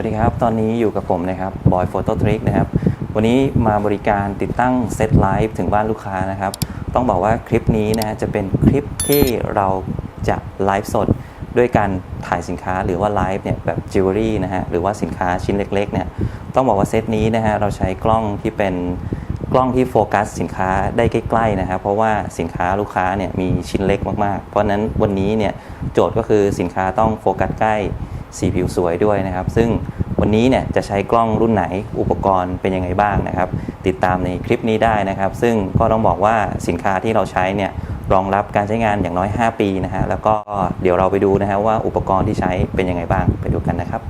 วัสดีครับ ตอนนี้อยู่กับผมนะครับบอยโฟโต้ทริกนะครับ วันนี้มาบริการติดตั้งเซตไลฟ์ถึงบ้านลูกค้านะครับ ต้องบอกว่าคลิปนี้นะฮะจะเป็นคลิปที่เราจะไลฟ์สดด้วยการถ่ายสินค้าหรือว่าไลฟ์เนี่ยแบบจิวเวลรี่นะฮะหรือว่าสินค้าชิ้นเล็กๆเนี่ยต้องบอกว่าเซตนี้นะฮะเราใช้กล้องที่เป็นกล้องที่โฟกัสสินค้าได้ใกล้ๆนะครับ เพราะว่าสินค้าลูกค้าเนี่ยมีชิ้นเล็กมากๆ เพราะนั้นวันนี้เนี่ยโจทย์ก็คือสินค้าต้องโฟกัสใกล้ สีผิวสวยด้วยนะครับ ซึ่งวันนี้เนี่ยจะใช้กล้องรุ่นไหนอุปกรณ์เป็นยังไงบ้างนะครับ ติดตามในคลิปนี้ได้นะครับ ซึ่งก็ต้องบอกว่าสินค้าที่เราใช้เนี่ยรองรับการใช้งานอย่างน้อย 5 ปีนะฮะแล้วก็เดี๋ยวเราไปดูนะฮะว่าอุปกรณ์ที่ใช้เป็นยังไงบ้างไปดูกันนะครับ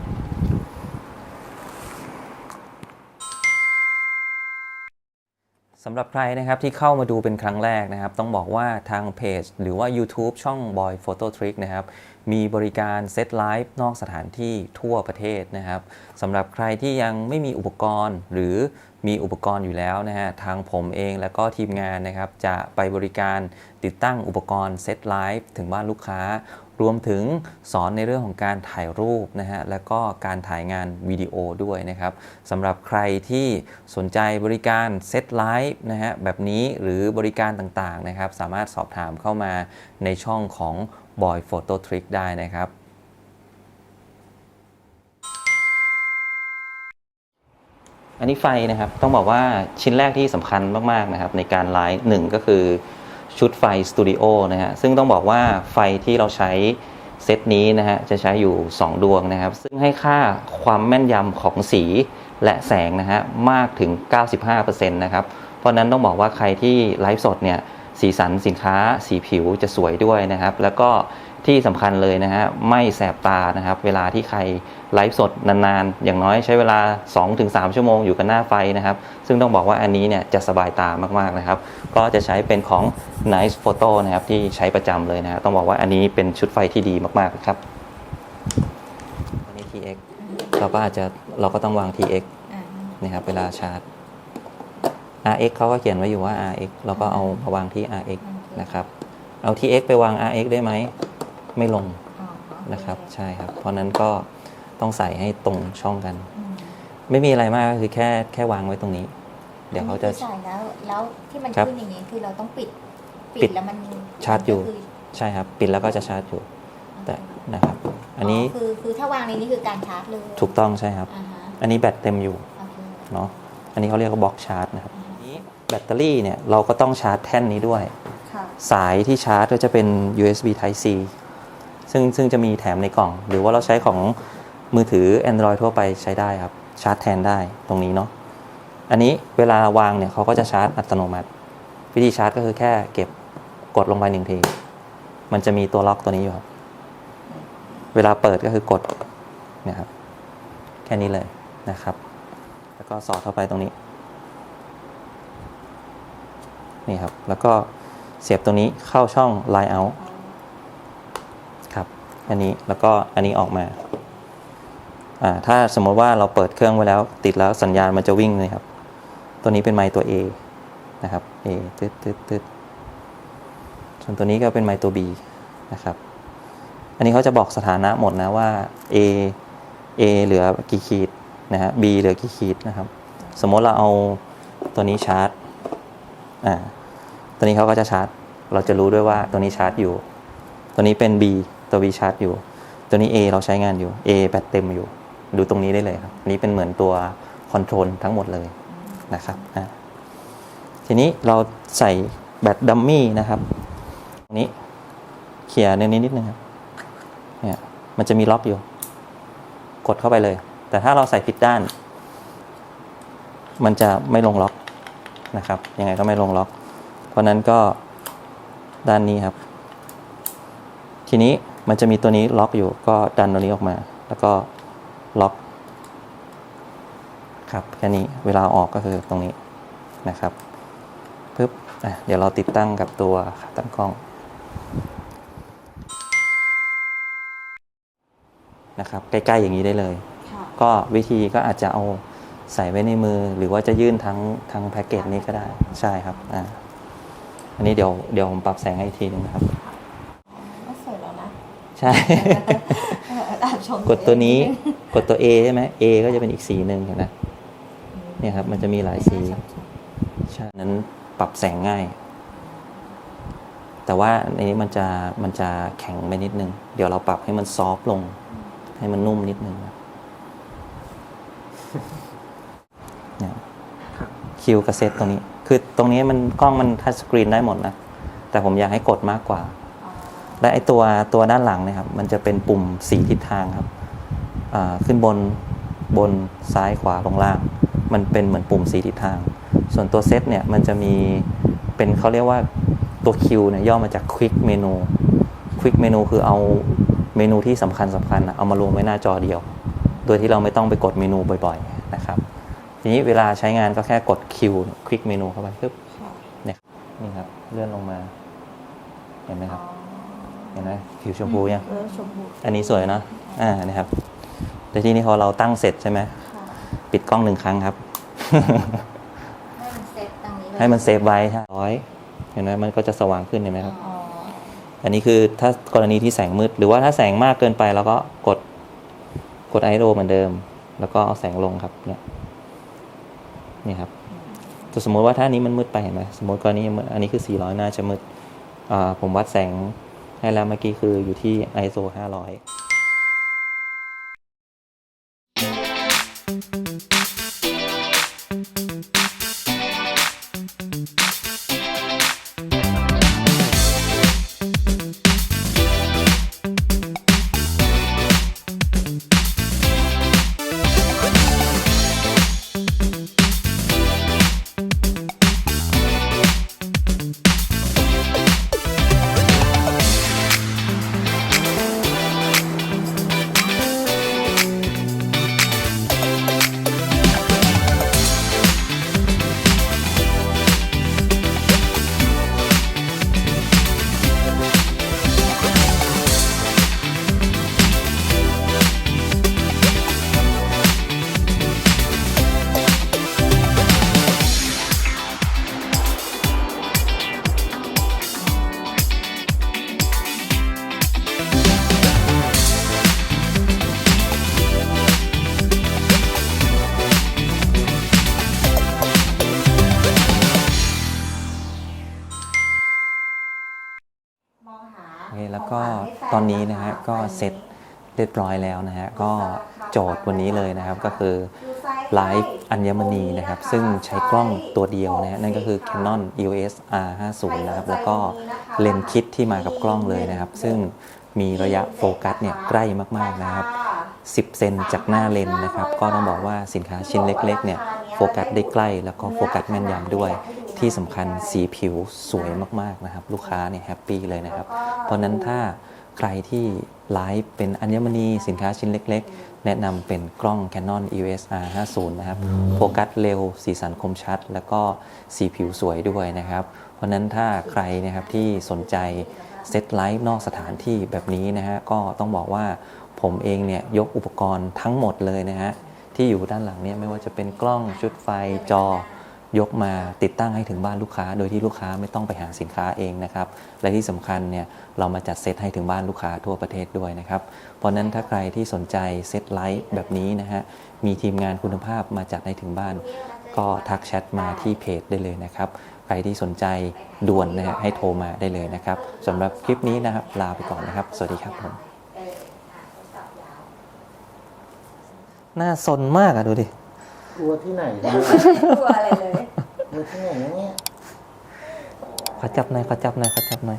สำหรับใครนะครับที่เข้ามาดูเป็นครั้งแรกนะครับ ต้องบอกว่าทางเพจหรือว่า YouTube ช่อง Boy Photo Trick นะครับ มีบริการเซตไลฟ์นอกสถานที่ทั่วประเทศนะครับสำหรับใครที่ยังไม่มีอุปกรณ์หรือมีอุปกรณ์อยู่แล้วนะฮะทางผมเองและก็ทีมงานนะครับ จะไปบริการติดตั้งอุปกรณ์เซตไลฟ์ถึงบ้านลูกค้า รวมถึงสอนในเรื่องของการถ่ายรูปนะฮะ และก็การถ่ายงานวิดีโอด้วยนะครับสำหรับใครที่สนใจบริการเซตไลฟ์นะฮะแบบนี้หรือบริการต่างๆนะครับ สามารถสอบถามเข้ามาในช่องของ Boy Photo Trick ได้นะครับอันนี้ไฟนะครับ ต้องบอกว่าชิ้นแรกที่สำคัญมาก ๆ นะครับ ในการไลฟ์หนึ่งก็คือ ชุดไฟสตูดิโอนะฮะซึ่งต้องบอกว่าไฟที่เราใช้เซตนี้นะฮะจะใช้อยู่ 2 ดวงนะครับ ซึ่งให้ค่าความแม่นยำของสีและแสงนะฮะมากถึง 95%นะครับ เพราะฉะนั้นต้องบอกว่าใครที่ไลฟ์สดเนี่ยสีสันสินค้าสีผิวจะสวยด้วยนะครับ แล้วก็ ที่สำคัญเลยนะฮะไม่แสบตานะครับ เวลาที่ใครไลฟ์สดนานๆ อย่างน้อยใช้เวลา 2-3 ชั่วโมงอยู่กับหน้าไฟนะครับ ซึ่งต้องบอกว่าอันนี้เนี่ยจะสบายตามากๆนะครับ ก็จะใช้เป็นของ Nice Photo นะครับ ที่ใช้ประจำเลยนะต้องบอกว่าอันนี้เป็นชุดไฟที่ดีมากๆครับอันนี้ TX เราก็อาจจะเราก็ต้องวาง TX อ่านะครับเวลาชาร์จ RX เขาก็เขียนไว้อยู่ว่า RX เราก็เอามาวางที่ RX นะครับเอา TX ไปวาง RX ได้ไหม ไม่ลงอ๋อนะครับ ใช่ครับ เพราะนั้นก็ต้องใส่ให้ตรงช่องกัน อืมไม่มีอะไรมากก็คือแค่แค่วางไว้ตรงนี้ เดี๋ยวเขาจะอันนี้คือใส่แล้วแล้วที่มันครับขึ้นอย่างนี้คือเราต้องปิด ปิปิดดแล้วมันชาร์จอยู่ ก็คืใช่ครับ ปิดแล้วก็จะชาร์จอยู่แต่นะครับ อันนี้คือคือถ้าวางในนี้คือการชาร์จเลยถูกต้องใช่ครับ อ่าฮะอันนี้แบตเต็มอยู่โอเคเนาะอันนี้เขาเรียกว่าบล็อกชาร์จนะครับอันนี้แบตเตอรี่เนี่ยเราก็ต้องชาร์จแท่นนี้ด้วย ค่ะสายที่ชาร์จก็จะเป็น USB Type C ซึ่งซึ่งจะมีแถมในกล่อง หรือว่าเราใช้ของมือถือ Android ทั่วไปใช้ได้ครับ ชาร์จแทนได้ตรงนี้เนาะอันนี้เวลาวางเนี่ยเขาก็จะชาร์จอัตโนมัติ วิธีชาร์จก็คือแค่เก็บกดลงไปหนึ่งที มันจะมีตัวล็อกตัวนี้อยู่ครับ เวลาเปิดก็คือกดเนี่ยครับแค่นี้เลยนะครับ แล้วก็สอดเข้าไปตรงนี้ นี่ครับ แล้วก็เสียบตัวนี้เข้าช่อง Line Out อันนี้แล้วก็อันนี้ออกมาถ้าสมมติว่าเราเปิดเครื่องไว้แล้ว ติดแล้วสัญญาณมันจะวิ่งเลยครับ ตัวนี้เป็นไมค์ตัว A นะครับ A ตึ๊ดตึ๊ดตึ๊ดส่วนตัวนี้ก็เป็นไมค์ตัว B นะครับ อันนี้เขาจะบอกสถานะหมดนะว่า A A เหลือกี่ขีดนะฮะ B เหลือกี่ขีดนะครับ สมมติเราเอาตัวนี้ชาร์จอ่าตัวนี้เขาก็จะชาร์จ เราจะรู้ด้วยว่าตัวนี้ชาร์จอยู่ ตัวนี้เป็น B ตัว B ชาร์จอยู่ ตัวนี้ A เราใช้งานอยู่ A แบตเต็มอยู่ ดูตรงนี้ได้เลยครับ นี้เป็นเหมือนตัวคอนโทรลทั้งหมดเลยนะครับทีนี้เราใส่แบตดัมมี่นะครับตรงนี้เขี่ยในนี้นิดนึงครับเนี่ยมันจะมีล็อกอยู่ กดเข้าไปเลย แต่ถ้าเราใส่ผิดด้าน มันจะไม่ลงล็อกนะครับ ยังไงก็ไม่ลงล็อก เพราะนั้นก็ด้านนี้ครับ ทีนี้ มันจะมีตัวนี้ล็อกอยู่ ก็ดันตัวนี้ออกมา แล้วก็ล็อก ครับแค่นี้เวลาออกก็คือตรงนี้นะครับปึ๊บอะเดี๋ยวเราติดตั้งกับตัวขาตั้งกล้องนะครับใกล้ๆอย่างนี้ได้เลยค่ะก็วิธีก็อาจจะเอาใส่ไว้ในมือ หรือว่าจะยื่นทั้งทั้งแพ็กเกจนี้ก็ได้ใช่ครับอ่าอันนี้เดี๋ยวเดี๋ยวผมปรับแสงให้อีกทีนึงนะครับ ก็สวยแล้วนะ ใช่เออแอบชมกดตัวนี้กดตัว A ใช่ไหม A ก็จะเป็นอีกสีหนึ่งเห็นไหมเนี่ยครับ มันจะมีหลายสีใช่นั้นปรับแสงง่าย แต่ว่าในนี้มันจะมันจะแข็งไปนิดนึง เดี๋ยวเราปรับให้มันซอฟต์ลง ให้มันนุ่มนิดนึงนะเนี่ยคิวกับเซตตรงนี้ คือตรงนี้มันกล้องมันทัชสกรีนได้หมดนะ แต่ผมอยากให้กดมากกว่า และไอตัวตัวด้านหลังนะครับ มันจะเป็นปุ่มสีทิศทางครับขึ้นบนบนซ้ายขวาลงล่าง มันเป็นเหมือนปุ่มสีทิศทาง ส่วนตัวเซตเนี่ยมันจะมีเป็นเขาเรียกว่าตัว Q เนี่ยย่อมาจาก Quick Menu Quick Menu คือเอาเมนูที่สำคัญสำคัญเอามารวมไว้หน้าจอเดียว โดยที่เราไม่ต้องไปกดเมนูบ่อยๆนะครับ ทีนี้เวลาใช้งานก็แค่กด Q Quick Menu เข้าไปปึ๊บเนี่ยนี่ครับเลื่อนลงมาเห็นไหมครับ เห็นไหมผิวชมพูยังเออชมพูอันนี้สวยเนาะอ่านี่ครับแต่ทีนี้พอเราตั้งเสร็จใช่ไหมค่ะปิดกล้องหนึ่งครั้งครับ ให้มันเซตตรงนี้ไว้ให้มันเซฟไว้ใช่ร้อยเห็นไหมมันก็จะสว่างขึ้นเห็นไหมครับ อ๋ออันนี้คือถ้ากรณีที่แสงมืด หรือว่าถ้าแสงมากเกินไปเราก็กดกดไอโอเหมือนเดิม แล้วก็เอาแสงลงครับเนี่ยนี่ครับสมมติว่าถ้านี้มันมืดไปเห็นไหมสมมติกรณีอันนี้คือ 400น่าจะมืดอ่าผมวัดแสง ให้แล้วเมื่อกี้คืออยู่ที่ ISO 500 ก็เสร็จเรียบร้อยแล้วนะฮะก็โจทย์วันนี้เลยนะครับก็คือไลฟ์อัญมณีนะครับ ซึ่งใช้กล้องตัวเดียวนะฮะนั่นก็คือ Canon EOS R50 นะครับ แล้วก็เลนส์คิดที่มากับกล้องเลยนะครับ ซึ่งมีระยะโฟกัสเนี่ยใกล้มากๆนะครับ 10 เซนจากหน้าเลนส์นะครับ ก็ต้องบอกว่าสินค้าชิ้นเล็ก ๆ เนี่ยโฟกัสได้ใกล้แล้วก็โฟกัสแม่นยำด้วย ที่สำคัญสีผิวสวยมากๆนะครับ ลูกค้าเนี่ยแฮปปี้เลยนะครับ เพราะนั้นถ้า ใครที่ไลฟ์เป็นอัญมณีสินค้าชิ้นเล็ก ๆ แนะนำเป็นกล้อง Canon EOS R50 นะครับโฟกัสเร็ว สีสันคมชัด แล้วก็สีผิวสวยด้วยนะครับ เพราะฉะนั้นถ้าใครนะครับที่สนใจเซตไลฟ์นอกสถานที่แบบนี้นะฮะก็ต้องบอกว่าผมเองเนี่ยยกอุปกรณ์ทั้งหมดเลยนะฮะที่อยู่ด้านหลังเนี่ยไม่ว่าจะเป็นกล้องชุดไฟจอ ยกมาติดตั้งให้ถึงบ้านลูกค้า โดยที่ลูกค้าไม่ต้องไปหาสินค้าเองนะครับ และที่สำคัญเนี่ยเรามาจัดเซตให้ถึงบ้านลูกค้าทั่วประเทศด้วยนะครับ เพราะนั้นถ้าใครที่สนใจเซตไลท์แบบนี้นะฮะ มีทีมงานคุณภาพมาจัดให้ถึงบ้าน ก็ทักแชทมาที่เพจได้เลยนะครับ ใครที่สนใจด่วนนะฮะให้โทรมาได้เลยนะครับสำหรับคลิปนี้นะครับลาไปก่อนนะครับ สวัสดีครับผมน่าสนมากอะดูดิ กลัวที่ไหนเนี่ยไม่กลัวอะไรเลย กลัวที่ไหนเนี่ยขอจับหน่อยขอจับหน่อยขอจับหน่อย